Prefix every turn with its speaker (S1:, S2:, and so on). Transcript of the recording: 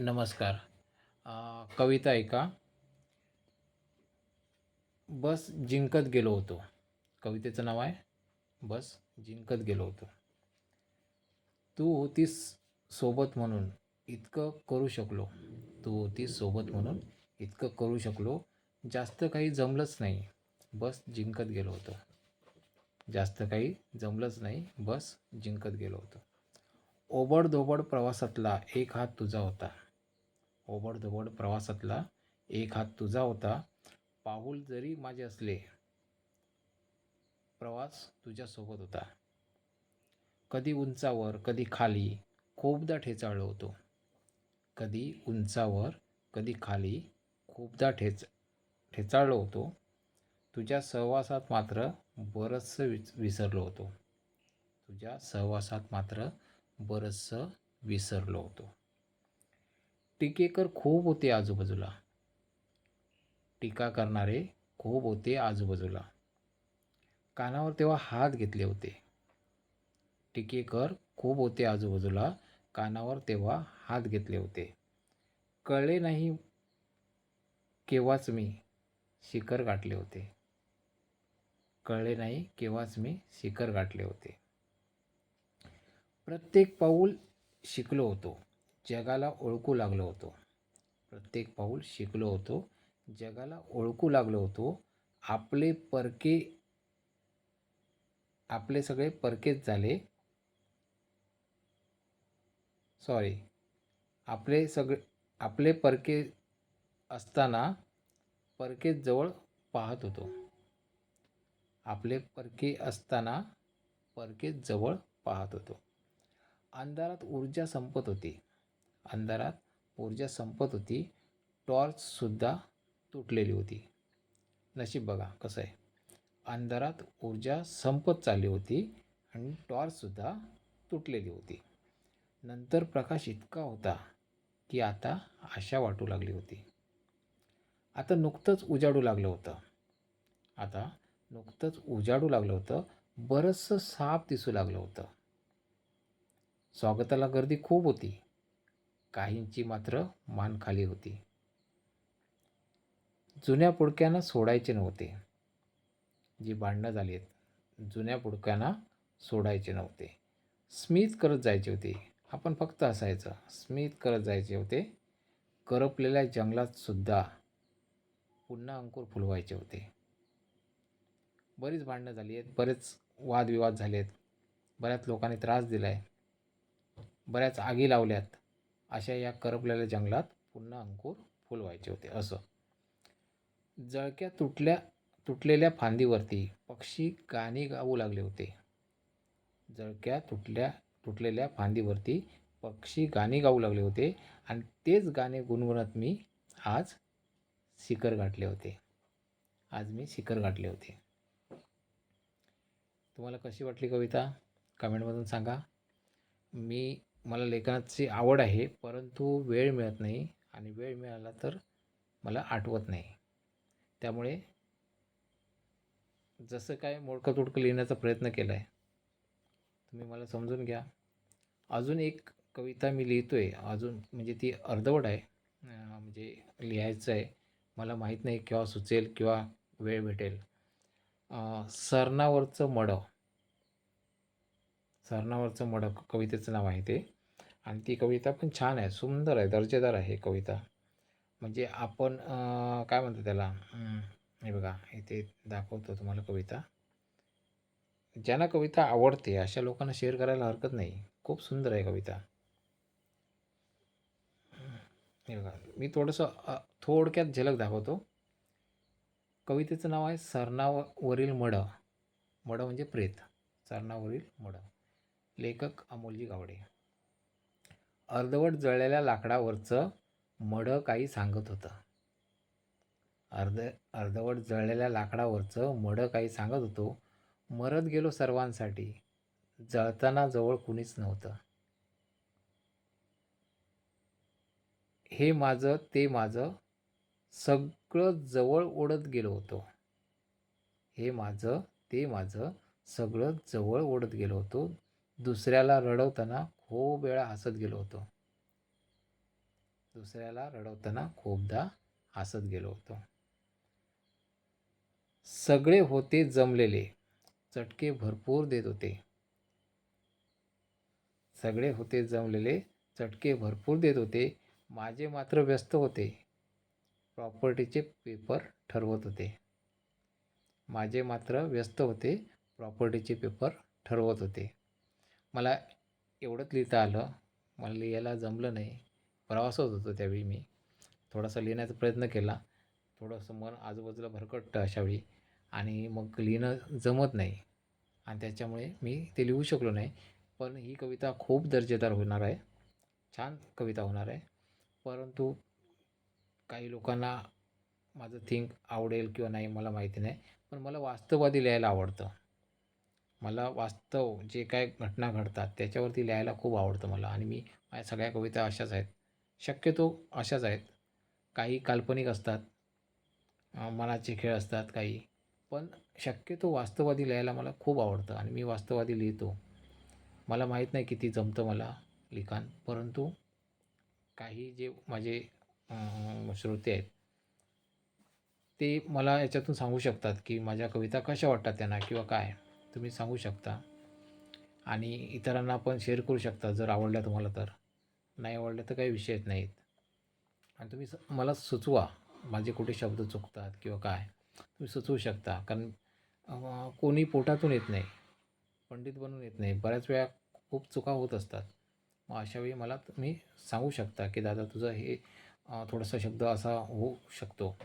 S1: नमस्कार. कविता ऐका. बस जिंकत गेलो होतो. कवितेचं नाव आहे बस जिंकत गेलो होतो. तू होतीस सोबत म्हणून इतकं करू शकलो. तू होतीस सोबत म्हणून इतकं करू शकलो. जास्त काही जमलंच नाही बस जिंकत गेलो होतो. जास्त काही जमलंच नाही बस जिंकत गेलो होतो. ओबडधोबड प्रवासातला एक हात तुझा होता. ओबडधोबड प्रवासातला एक हात तुझा होता. पाऊल जरी माझे असले प्रवास तुझ्यासोबत होता. कधी उंचावर कधी खाली खूपदा ठेचाळलो होतो. कधी उंचावर कधी खाली खूपदा ठेच ठेचाळलो होतो. तुझ्या सहवासात मात्र बरंचसं विच विसरलो होतो. तुझ्या सहवासात मात्र बरंचसं विसरलो होतो. टीकेकर खूप होते आजूबाजूला. टीका करणारे खूप होते आजूबाजूला. कानावर तेव्हा हात घेतले होते. टीकेकर खूप होते आजूबाजूला कानावर तेव्हा हात घेतले होते. कळले नाही केव्हाच मी शिखर गाठले होते. कळले नाही केव्हाच मी शिखर गाठले होते. प्रत्येक पाऊल शिकलो होतो. जगाला ओळखू लागलो होतो. प्रत्येक पाऊल शिकलो होतो. जगाला ओळखू लागलो होतो. आपले परके आपले सगळे परकेच झाले. सॉरी आपले सगळे आपले परके असताना परकेच जवळ पाहत होतो. आपले परके असताना परकेच जवळ पाहत होतो. अंधारात ऊर्जा संपत होती. अंधारात ऊर्जा संपत होती. टॉर्चसुद्धा तुटलेली होती. नशीब बघा कसं आहे. अंधारात ऊर्जा संपत चालली होती आणि टॉर्चसुद्धा तुटलेली होती. नंतर प्रकाश इतका होता की आता आशा वाटू लागली होती. आता नुकतंच उजाडू लागलं होतं. आता नुकतंच उजाडू लागलं होतं. बरंचसं साप दिसू लागलं होतं. स्वागताला गर्दी खूप होती. काहींची मात्र मान खाली होती. जुन्या पुडक्यांना सोडायचे नव्हते. जी भांडणं झाली आहेत जुन्या पुडक्यांना सोडायचे नव्हते. स्मित करत जायचे होते. आपण फक्त असायचं. स्मित करत जायचे होते. करपलेल्या जंगलात सुद्धा पुन्हा अंकुर फुलवायचे होते. बरीच भांडणं झाली आहेत बरेच वादविवाद झाले आहेत बऱ्याच लोकांनी त्रास दिला आहे बऱ्याच आगी लावल्यात. अशा या करपलेल्या जंगलात पुन्हा अंकुर फुलवायचे होते. असं. जळक्या तुटल्या तुटलेल्या फांदीवरती पक्षी गाणी गाऊ लागले होते. जळक्या तुटल्या तुटलेल्या फांदीवरती पक्षी गाणी गाऊ लागले होते आणि तेच गाणे गुणगुणत मी आज शिखर गाठले होते. आज मी शिखर गाठले होते. तुम्हाला कशी वाटली कविता? कमेंटमधून सांगा. मी मला लेखनाची आवड आहे परंतु वेळ मिळत नाही आणि वेळ मिळाला तर मला आठवत नाही. त्यामुळे जसं काय मोडकं तोडकं लिहिण्याचा प्रयत्न केला आहे तुम्ही मला समजून घ्या. अजून एक कविता मी लिहितो आहे अजून म्हणजे ती अर्धवट आहे म्हणजे लिहायचं आहे. मला माहीत नाही केव्हा सुचेल किंवा वेळ भेटेल. सरणावरचं मडं सरणावरचं मडक कवितेचं नाव आहे ते. आणि ती कविता पण छान आहे सुंदर आहे दर्जेदार आहे कविता. म्हणजे आपण काय म्हणतो त्याला? हे बघा इथे दाखवतो तुम्हाला कविता. ज्यांना कविता आवडते अशा लोकांना शेअर करायला हरकत नाही. खूप सुंदर आहे कविता. हे बघा मी थोडंसं थोडक्यात झलक दाखवतो. कवितेचं नाव आहे सरणावरील मड मड म्हणजे प्रेत. सरणावरील मड लेखक अमोलजी गावडे अर्धवट जळलेल्या लाकडावरचं मड काही सांगत होतं. अर्ध अर्धवट जळलेल्या लाकडावरचं मड काही सांगत होतो. मरत गेलो सर्वांसाठी. जळताना जवळ कुणीच नव्हतं. हे माझं ते माझं सगळं जवळ ओढत गेलो होतो. हे माझं ते माझं सगळं जवळ ओढत गेलो होतो. दुसऱ्याला रडवताना खूप वेळा हसत गेलो होतो. दुसऱ्याला रडवताना खूपदा हसत गेलो होतो. सगळे होते जमलेले. चटके भरपूर देत होते. सगळे होते जमलेले. चटके भरपूर देत होते. माझे मात्र व्यस्त होते. प्रॉपर्टीचे पेपर ठरवत होते. माझे मात्र व्यस्त होते. प्रॉपर्टीचे पेपर ठरवत होते. मला एवढंच लिहिता आलं. मला लिहायला जमलं नाही. प्रवासात होतो त्यावेळी मी. थोडासा लिहिण्याचा प्रयत्न केला. थोडंसं मन आजूबाजूला भरकटतं अशावेळी आणि मग लिहिणं जमत नाही. आणि त्याच्यामुळे मी ते लिहू शकलो नाही. पण ही कविता खूप दर्जेदार होणार आहे. छान कविता होणार आहे. परंतु काही लोकांना माझं थिंक आवडेल किंवा नाही मला माहिती नाही. पण मला वास्तववादी लिहायला आवडतं. मला वास्तव जे काय घटना घडतात त्याच्यावरती लिहायला खूप आवडतं मला आणि मी माझ्या सगळ्या कविता अशाच आहेत. शक्यतो अशाच आहेत. काही काल्पनिक असतात. मनाचे खेळ असतात काही. पण शक्यतो वास्तववादी लिहायला मला खूप आवडतं आणि मी वास्तववादी लिहितो. मला माहीत नाही किती जमतं मला लिखाण परंतु काही जे माझे श्रोते आहेत ते मला याच्यातून सांगू शकतात की माझ्या कविता कशा वाटतात त्यांना किंवा काय. तुम्ही सांगू शकता. आणि इतरांना पण शेअर करू शकता जर आवडल्या तुम्हाला तर. नाही आवडल्या तर काही विषयच नाहीत. आणि तुम्ही स मला सुचवा माझे कुठे शब्द चुकतात किंवा काय. तुम्ही सुचवू शकता कारण कोणी पोटातून येत नाही पंडित बनून येत नाही. बऱ्याच वेळा खूप चुका होत असतात. मग अशावेळी मला तुम्ही सांगू शकता की दादा तुझं हे थोडासा शब्द असा होऊ शकतो.